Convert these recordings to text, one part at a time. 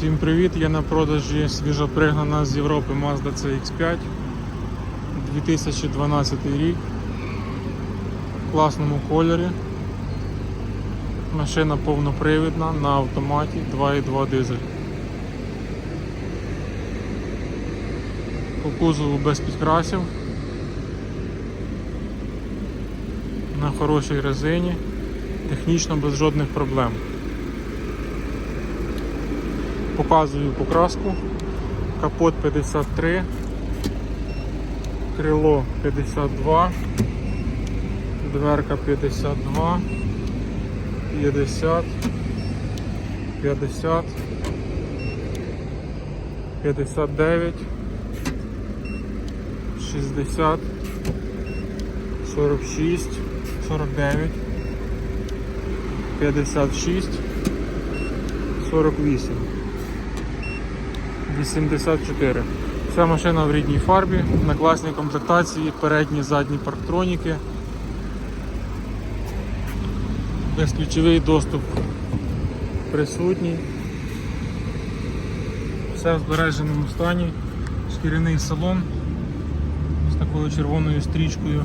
Всім привіт! Є на продажі свіжопригнана з Європи Mazda CX5 2012 рік в класному кольорі. Машина повнопривідна на автоматі 2.2 дизель. По кузову без підкрасів. На хорошій резині, технічно без жодних проблем. Показую покраску. Капот 53, крило 52, дверка 52, 50, 50, 59, 60, 46, 49, 56, 48. 84. Вся машина в рідній фарбі, на класній комплектації, передні, задні парктроніки. Безключовий доступ присутній. Все в збереженому стані, шкіряний салон з такою червоною стрічкою.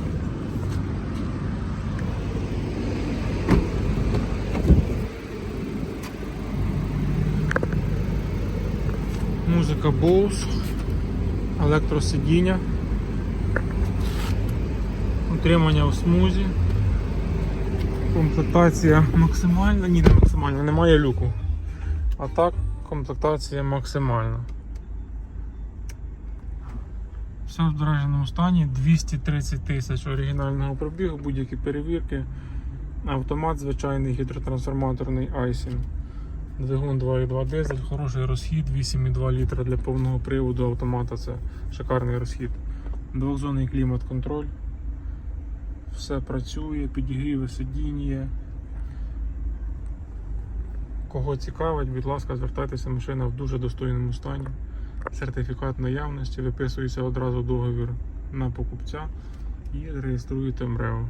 Музика Bose, електросидіння, утримання в смузі, комплектація максимальна, ні, не максимальна, немає люку. А так, комплектація максимальна. Все в збереженому стані, 230 тисяч оригінального пробігу, будь-які перевірки. Автомат звичайний гідротрансформаторний Айсін. Двигун 2,2 дизель, хороший розхід, 8,2 літра для повного приводу автомата це шикарний розхід. Двохзонний клімат-контроль. Все працює, підігріви сидіння. Кого цікавить, будь ласка, звертайтеся, машина в дуже достойному стані. Сертифікат наявності, виписується одразу договір на покупця і реєструєте МРЕО.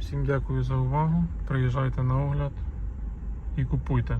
Всім дякую за увагу. Приїжджайте на огляд і купуйте.